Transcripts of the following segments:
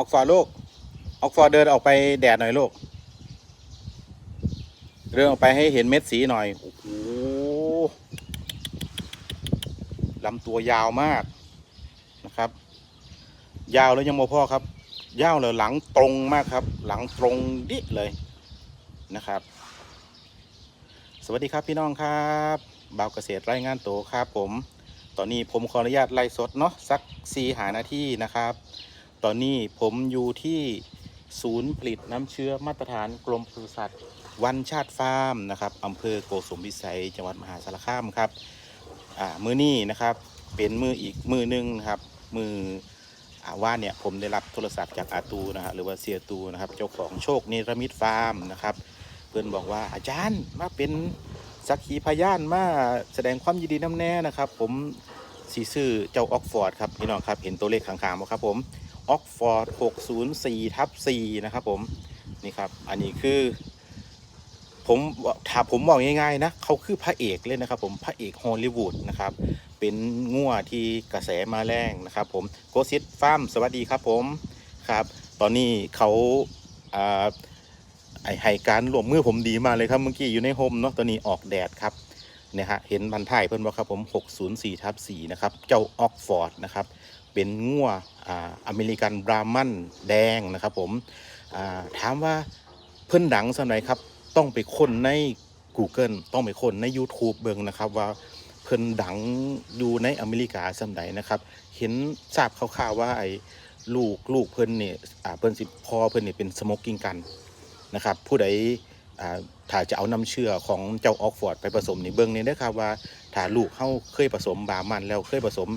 ออกฟอร์ลูกออกฟอร์เดินออกไปแดดหน่อยลูกเดินออกไปให้เห็นเม็ดสีหน่อยโอ้โหลำตัวยาวมากนะครับ ยาวแล้วยังโมพ่อครับ ยาวเลยหลังตรงมากครับ หลังตรงดิเลยนะครับ สวัสดีครับพี่น้องครับบ่าวเกษตรรายงานโตครับผม ตอนนี้ผมขออนุญาตไล่สดเนาะสักสี่หานาทีนะครับ ตอนนี้ผมอยู่ที่ศูนย์ผลิตน้ำเชื้อมาตรฐานกรมปศุสัตว์วันชาติฟาร์มนะครับอำเภอโกสุมพิสัยจังหวัดมหาสารคามครับอ่ามือนี้นะครับเป็นมืออีกมือหนึ่งนะครับมืออาว่าเนี่ยผมได้รับโทรศัพท์จากอาตูนะฮะหรือว่าเสียตูนะครับเจ้าของโชคนิรมิตฟาร์มนะครับ เพื่อนบอกว่าอาจารย์มาเป็นสักขีพยานมาแสดงความยินดีน้ำแน่นะครับ ผมสีซื่อเจ้าออกฟอร์ดครับพี่น้องครับเห็นตัวเลขข้างๆไหมครับผม ออกฟอร์ด604ทับ4นะครับผมนี่ครับอันนี้คือผมถ้าผมบอกง่ายๆนะเขาคือพระเอกเลยนะครับผมพระเอกฮอลลีวูดนะครับเป็นงัวที่กระแสมาแรงนะครับผมโกซิตฟาร์มสวัสดีครับผมครับ ตอนนี้เขาอ่าไอให้การรวมมือผมดีมาเลยครับเมื่อกี้อยู่ในโฮมเนาะตัวนี้ออกแดดครับเนี่ยฮะเห็นบันทายเพิ่นบอกครับผม 604ทับ4นะครับ เจ้าออกฟอร์ดนะครับ เป็นงัวอ่าอเมริกันบรามันแดงนะครับผมอ่าถามว่าเพิ่นดังสำไหนครับ ต้องไปค้นใน Google ต้องไปค้นใน YouTube เบิ่งนะครับว่าเพิ่นดังอยู่ในอเมริกาสำไหนนะครับ เห็นทราบคร่าวๆว่าไอ้ลูกลูกเพิ่นเนี่ยอ่าเพิ่นสิพอเพิ่นเนี่ยเป็นสโมกกิ้งกันนะครับ ผู้ใด ถ้าจะเอาน้ำเชื่อของเจ้าออกฟอร์ดไปผสมในเบื้องนี้นะครับว่าถ้าลูกเขาเคยผสมบามันแล้วเคยผสม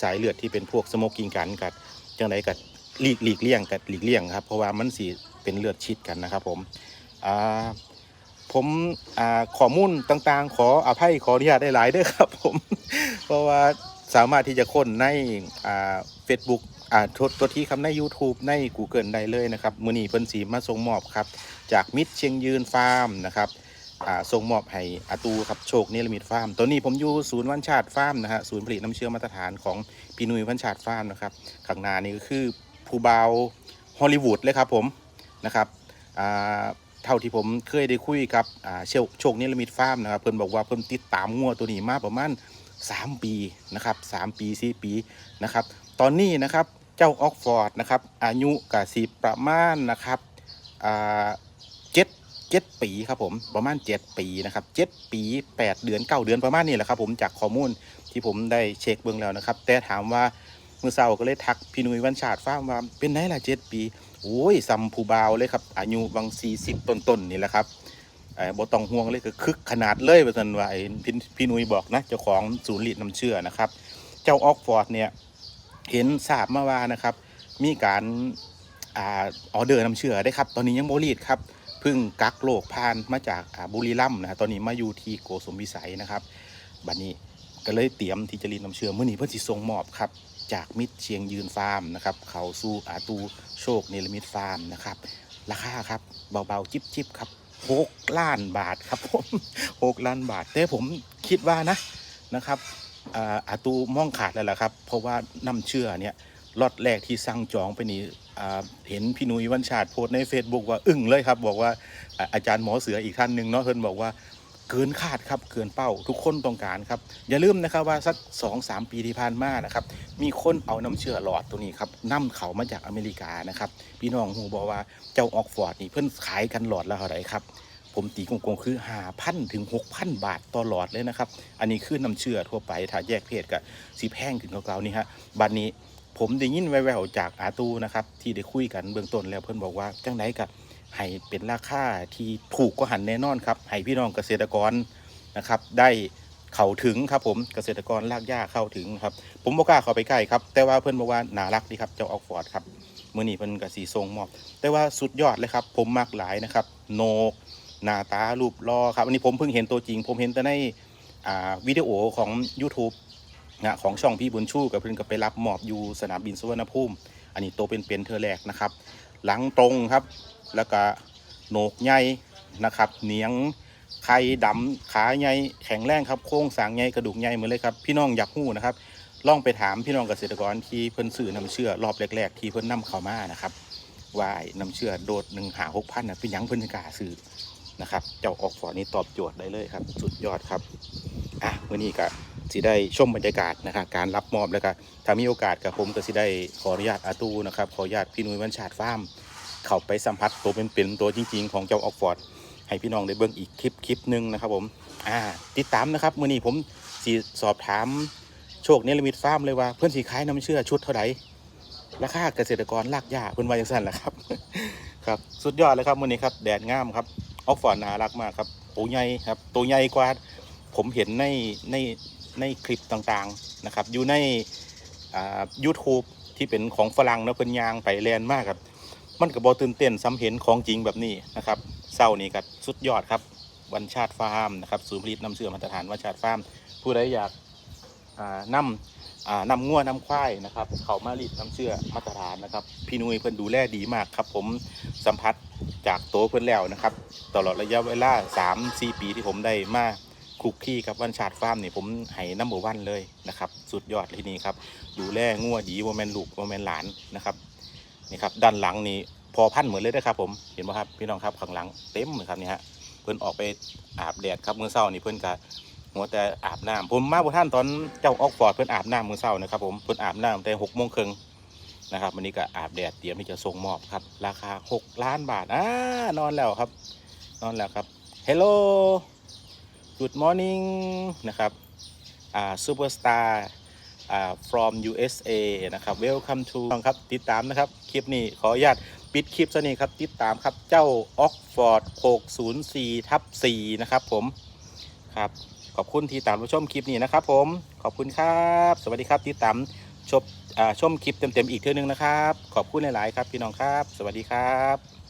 สายเลือดที่เป็นพวกสโมกกิ้งกันกับจังไรกับหลีกหลีกเลี่ยงกับหลีกเลี่ยงครับเพราะว่ามันสีเป็นเลือดชิดกันนะครับผมผมข้อมูลต่างๆ ขออภัยขออนุญาตได้หลายด้วยครับผม เพราะว่า สามารถที่จะค้นในอ่า Facebook อ่าตัวตัวที่คำใน YouTube ใน Google ได้เลยนะครับมือนี้เพิ่นสีมาส่งมอบครับ จากมิตรเชียงยืนฟาร์มนะครับอ่าส่งมอบให้อาตูครับโชคเนรมิตฟาร์มตัวนี้ผมอยู่ศูนย์วันชาติฟาร์มนะฮะศูนย์ผลิตน้ำเชื้อมาตรฐานของพี่นุ้ยวันชาติฟาร์มนะครับข้างหน้านี่ก็คือผู้บาฮอลลีวูดเลยครับผมนะครับอ่าเท่าที่ผมเคยได้คุยกับอ่าเชลโชคเนรมิตฟาร์มนะครับเพิ่นบอกว่าเพิ่นติดตามงัวตัวนี้มาประมาณ 3 ปีนะครับ3ปี4ปีนะครับตอนนี้นะครับเจ้าออกฟอร์ดนะครับอายุกะสิประมาณนะครับเจ็ดเจ็ดปีครับผมประมาณเจ็ดปีนะครับเจ็ดปีแปดเดือนเก้าเดือนประมาณนี้แหละครับผมจากข้อมูลที่ผมได้เช็คเบื้องแล้วนะครับ แต่ถามว่าเมื่อเช้าก็เลยทักพี่นุ่ยวันชาติฟ้ามว่าเป็นไงล่ะเจ็ดปีโอ้ยซัมผูบาวเลยครับอายุบางสี่สิบต้นๆนี่แหละครับ ไอ้บ่ต้องห่วงเลยก็คึกขนาดเลยว่าสันว่าไอ้พี่พี่นุ่ยบอกนะเจ้าของศูนย์หลีดน้ำเชื่อนะครับ เจ้าออกฟอร์ดเนี่ยเห็นทราบมาว่านะครับ มีการอ่าออเดอร์น้ำเชื่อได้ครับ ตอนนี้ยังโมรีดครับเพิ่งกักโรคผ่านมาจากอ่าบุรีรัมย์นะตอนนี้มาอยู่ที่โกสมวิสัยนะครับบัดนี้ก็เลยเตรียมที่จะรีดน้ำเชื้อมื่อนี้เพื่อสิส่งมอบครับจากมิตรเชียงยืนฟาร์มนะครับเขาสู่อาตูโชคเนรมิตฟาร์มนะครับราคาครับเบาๆจิบๆครับ หกล้านบาทครับผมหกล้านบาท แต่ผมคิดว่านะนะครับอ่าตูมองขาดแล้วล่ะครับ เพราะว่าน้ำเชื่อเนี่ยล็อตแรกที่สั่งจองไปนี่เห็นพี่นุ้ยวันชาติโพสใน Facebook ว่าอึ้งเลยครับ บอกว่าอ่าอาจารย์หมอเสืออีกท่านหนึ่งเนาะเพิ่นบอกว่า เกินคาดครับเกินเป้าทุกคนต้องการครับอย่าลืมนะครับว่าสักสองสามปีที่ผ่านมานะครับมีคนเอาน้ำเชื่อหลอดตัวนี้ครับนำเขามาจากอเมริกานะครับพี่น้องหูบอกว่าเจ้าออกฟอร์ดนี่เพิ่นขายกันหลอดละเท่าไหร่ครับผมตีกงๆคือห้าพันถึงหกพันบาทต่อหลอดเลยนะครับ อันนี้คือน้ำเชื่อทั่วไปถ้าแยกเพศกับสีแพงขึ้นเก่าๆนี่ฮะบัดนนี้ผมได้ยินแววๆจากอาตูนะครับ ที่ได้คุยกันเบื้องต้นแล้วเพิ่นบอกว่า จังไดกับ ให้เป็นราคาที่ถูกก็หันแน่นอนครับให้พี่น้องเกษตรกรนะครับ ได้เข้าถึงครับผมเกษตรกรลากหญ้าเข้าถึงครับผมบอกล้าเข้าไปใกล้ครับ แต่ว่าเพื่อนบอกว่าน่ารักดีครับเจ้าออกฟอร์ดครับมื่อนี้เพิ่นกับสีทรงมอบ แต่ว่าสุดยอดเลยครับ ผมมักหลายนะครับโนกหน้าตารูปรอครับอันนี้ผมเพิ่งเห็นตัวจริง ผมเห็นแต่ในวิดีโอของ YouTube นะของช่องพี่บุญชูกับเพิ่อนก็ไปรับมอบอยู่สนามบินสุวรรณภูมิ อันนี้ตัวเป็นเธอแรกนะครับ หลังตรงครับ แล้วก็โหนกใหญ่นะครับเหนียงไข่ดำขาใหญ่แข็งแรงครับโค้งสร้างใหญ่กระดูกใหญ่เหมือนเลยครับพี่น้องอยากหู้นะครับลองไปถามพี่น้องเกษตรกรที่เพิ่นสื่อนำเชื่อรอบแรกๆ ที่เพิ่นนำเข้ามานะครับว่าไอ้น้ำเชื่อโดดหนึ่งหาหกพันนะเป็นยังเพิ่นกาซื้อนะครับเจ้าออกฟอร์นี่ตอบโจทย์ได้เลยครับ สุดยอดครับอะวันนี้ก็สิได้ชมบรรยากาศนะครับการรับมอบแล้วก็ถ้ามีโอกาสกับผมก็สิได้ขออนุญาตอาตูนะครับขออนุญาตพี่นุ้ยวันชาติฟาร์ม เข้าไปสัมผัสตัวเป็นๆตัวจริง ๆ ของเจ้าออกฟอร์ดให้พี่น้องได้เบิ่งอีกคลิปคลิปหนึ่งนะครับผมอ่าติดตามนะครับมื้อนี้ผมสสอบถามโชคเนลมิตฟาร์มเลยว่าเพื่อนสีขายน้ำเชื่อชุดเท่าไหร่ราคาเกษตรกรลากหญ้าเพิ่นว่าจังซั่นแหละครับครับสุดยอดเลยครับมื้อนี้ครับแดดงามครับออกฟอร์ดน่ารักมากครับตัวใหญ่ครับตัวใหญ่กว่าผมเห็นในในในคลิปต่างๆนะครับอยู่ในอ่า YouTube ที่เป็นของฝรั่งเนาะเพิ่นยางไปแลนมากครับ มันก็บ่ตื่นเต้นซ้ำเห็นของจริงแบบนี้นะครับเศร้านี้ก็สุดยอดครับวันชาติฟาร์มนะครับศูนย์ผลิตน้ำเชื่อมาตรฐานวันชาติฟาร์ม ผู้ใดอยากอ่านำอ่านำงัวนำควายนะครับ เขามารีดน้ำเชื่อมาตรฐานนะครับ พี่นุ้ยเพิ่นดูแลดีมากครับ ผมสัมผัสจากโตวเพิ่นแล้วนะครับ ตลอดระยะเวลา 3-4 ปีที่ผมได้มาคุกคีกับวันชาติฟาร์มนี่ผมให้น้ำเบอร์วันเลยนะครับ สุดยอดเลยที่นี่ครับ ดูแลงัวดีโมเมนลูกโมเมนหลานนะครับ นี่ครับด้านหลังนี่พอพันเหมือนเลยนะครับผมเห็นไหมครับพี่น้องครับข้างหลังเต็มเลยครับนี่ฮะเพิ่อนออกไปอาบแดดครับเมื่อเช้านี่เพิ่อนก็หัวแต่อาบน้ำผมมาบนท่านตอนเจ้าออกฟอร์ดเพิ่อนอาบน้ำมื้อเช้านะครับผมเพิ่อนอาบน้ำแต่หกโมงครึ่งนะครับวันนี้ก็อาบแดดเตรียมที่จะส่งมอบครับ ราคา 6 ล้านบาทอ่านอนแล้วครับ นอนแล้วครับ Hello Good morning นะครับอ่า Superstar อ่า from USA นะครับ Welcome to ครับติดตามนะครับ คลิปนี้ขออนุญาตปิดคลิปซะนี่ครับ ติดตามครับเจ้า Oxford 604ทับ4นะครับผมครับขอบคุณที่ตามรับชมคลิปนี้นะครับผมขอบคุณครับ สวัสดีครับที่ตามชมชมคลิปเต็มๆอีกเท่านึงนะครับ ขอบคุณหลายๆครับพี่น้องครับ สวัสดีครับ